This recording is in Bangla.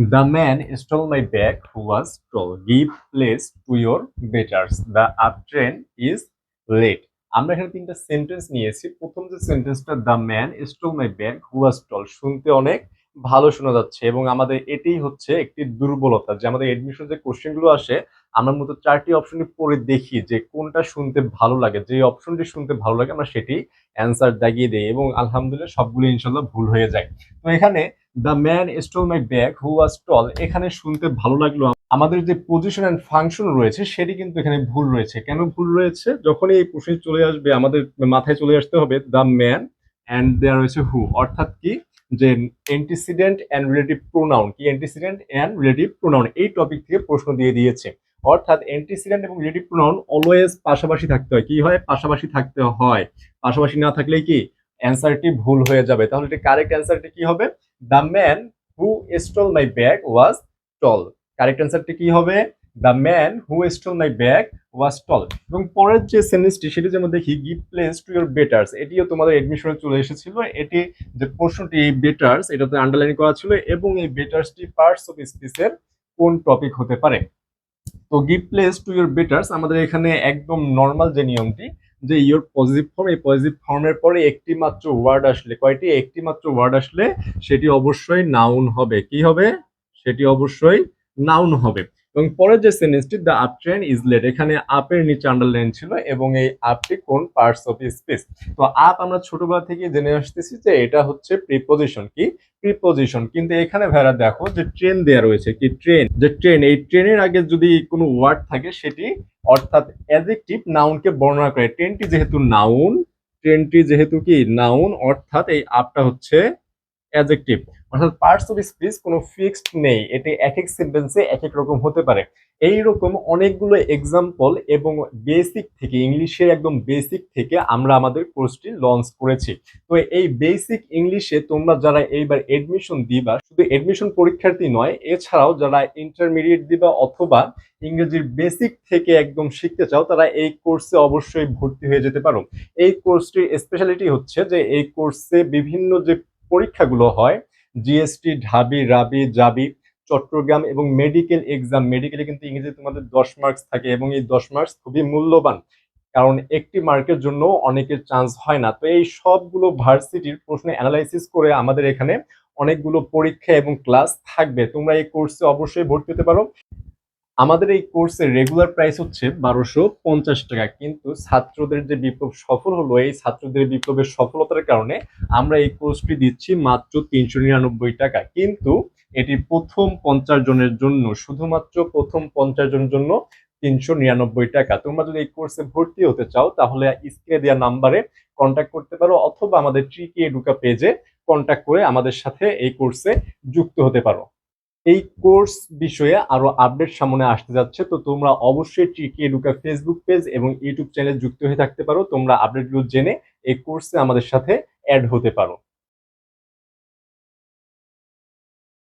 The man stole my bag who was stole. Give place to your betters. The uptrain is late. আমরা এখানে তিনটা সেন্টেন্স নিয়েছি প্রথম যে সেন্টেন্সটা the man stole my bag who was tall শুনতে অনেক ভালো শোনা যাচ্ছে এবং আমাদের এটাই হচ্ছে একটি দুর্বলতা যে আমাদের এডমিশন যে কোশ্চেনগুলো আসে, আমরা মূলত চারটি অপশনই পড়ে দেখি যে কোনটা শুনতে ভালো লাগে যে অপশনটি শুনতে ভালো লাগে, আমরা সেটি অ্যান্সার দাগিয়ে দিই এবং আলহামদুলিল্লাহ সবগুলো ইনশাল্লাহ ভুল হয়ে যায় তো এখানে the man stole my bag who was tall এখানে শুনতে ভালো লাগল আমাদের যে পজিশন অ্যান্ড ফাংশন রয়েছে, সেটি কিন্তু এখানে ভুল রয়েছে। কেন ভুল রয়েছে? যখনই এই প্রশ্ন চলে আসবে, আমাদের মাথায় চলে আসতে হবে দ্য ম্যান অ্যান্ড দেয়ার রয়েছে হু অর্থাৎ কি? যে অ্যান্টিসিডেন্ট অ্যান্ড রিলেটিভ প্রোনাউন কি অ্যান্টিসিডেন্ট অ্যান্ড রিলেটিভ প্রোনাউন এই টপিক থেকে প্রশ্ন দিয়ে দিয়েছে। অর্থাৎ অ্যান্টিসিডেন্ট এবং রিলেটিভ প্রোনাউন অলওয়েজ পাশাপাশি থাকতে হয়। কি হয়? পাশাপাশি থাকতে হয়। পাশাপাশি না থাকলে কি? অ্যান্সারটি ভুল হয়ে যাবে। তাহলে এটি কারেক্ট অ্যান্সারটি কি হবে? The man who stole my bag was tall correct অ্যান্সারটি কি হবে? The man who stole my bag was tall এবং পরের যে সেন্টেন্সটি সেটি যেমন দেখি give place to your betters এটিও তোমাদের এডমিশনে চলে এসেছিল। এটি যে প্রশ্নটি, এই বেটার্স এটাতে আন্ডারলাইন করা ছিল এবং এই বেটার্সটি পার্টস অফ স্পিচের কোন টপিক হতে পারে? তো give place to your betters আমাদের এখানে একদম নর্মাল যে নিয়মটি যে ইয়োর পজিটিভ ফর্ম এই পজিটিভ ফর্মের পরে একটি মাত্র ওয়ার্ড আসলে, কয়টি? একটি মাত্র ওয়ার্ড আসলে সেটি অবশ্যই নাউন হবে। কি হবে? সেটি অবশ্যই নাউন হবে। এবং পরের যে সেন্টেন্সটি the up train is late এখানে আপের নিচে আন্ডারলাইন ছিল এবং এই আপটি কোন পার্টস অফ স্পেস তো আপ আমরা ছোটবেলা থেকে জেনে আসতেছি যে এটা হচ্ছে প্রিপোজিশন কি? প্রিপোজিশন কিন্তু এখানে ভাইরা দেখো যে ট্রেন দেয়া রয়েছে, কি? ট্রেন যে ট্রেন এই ট্রেনের আগে যদি কোনো ওয়ার্ড থাকে সেটি অর্থাৎ অ্যাডজেক্টিভ নাউনকে বর্ণনা করে। ট্রেনটি যেহেতু নাউন ট্রেনটি যেহেতু কি? নাউন অর্থাৎ এই আপটা হচ্ছে অ্যাডজেক্টিভ অর্থাৎ পার্টস অফ স্পিচ কোনো ফিক্সড নেই, এটি এক এক সেন্টেন্সে এক এক রকম হতে পারে। এই রকম অনেকগুলো এক্সাম্পল এবং বেসিক থেকে, ইংলিশের একদম বেসিক থেকে আমরা আমাদের কোর্সটি লঞ্চ করেছি। তো এই বেসিক ইংলিশে তোমরা যারা এইবার এডমিশন দিবা, শুধু এডমিশন পরীক্ষার্থী নয়, এছাড়াও যারা ইন্টারমিডিয়েট দিবা অথবা ইংরেজির বেসিক থেকে একদম শিখতে চাও, তারা এই কোর্সে অবশ্যই ভর্তি হয়ে যেতে পারো। এই কোর্সটির স্পেশালিটি হচ্ছে যে, এই কোর্সে বিভিন্ন যে পরীক্ষাগুলো হয় জিএসটি ঢাবি, রাবি, জাবি, চট্টগ্রাম এবং মেডিকেল এক্সাম মেডিকেলে কিন্তু ইংরেজি তোমাদের দশ মার্কস থাকে এবং এই দশ মার্কস খুবই মূল্যবান। কারণ একটি মার্কের জন্য অনেকের চান্স হয় না। তো এই সবগুলো ভার্সিটির প্রশ্ন অ্যানালাইসিস করে আমাদের এখানে অনেকগুলো পরীক্ষা এবং ক্লাস থাকবে। তোমরা এই কোর্সে অবশ্যই ভর্তি হতে পারো। আমাদের এই কোর্সের রেগুলার প্রাইস হচ্ছে বারোশো পঞ্চাশ টাকা। কিন্তু ছাত্রদের যে বিপ্লব সফল হলো, এই ছাত্রদের বিপ্লবের সফলতার কারণে আমরা এই কোর্সটি দিচ্ছি মাত্র তিনশো নিরানব্বই টাকা। কিন্তু এটি প্রথম পঞ্চাশ জনের জন্য, শুধুমাত্র প্রথম পঞ্চাশ জনের জন্য তিনশো নিরানব্বই টাকা। তোমরা যদি এই কোর্সে ভর্তি হতে চাও, তাহলে স্ক্রিনে দেওয়া নাম্বারে কন্ট্যাক্ট করতে পারো, অথবা আমাদের ট্রিকি এডুকা পেজে কন্ট্যাক্ট করে আমাদের সাথে এই কোর্সে যুক্ত হতে পারো। এই কোর্স বিষয়ে আরও আপডেট সামনে আসতে যাচ্ছে, তো তোমরা অবশ্যই টিকে এডুকা ফেসবুক পেজ এবং ইউটিউব চ্যানেল যুক্ত হয়ে থাকতে পারো। তোমরা আপডেটগুলো জেনে এই কোর্সে আমাদের সাথে অ্যাড হতে পারো।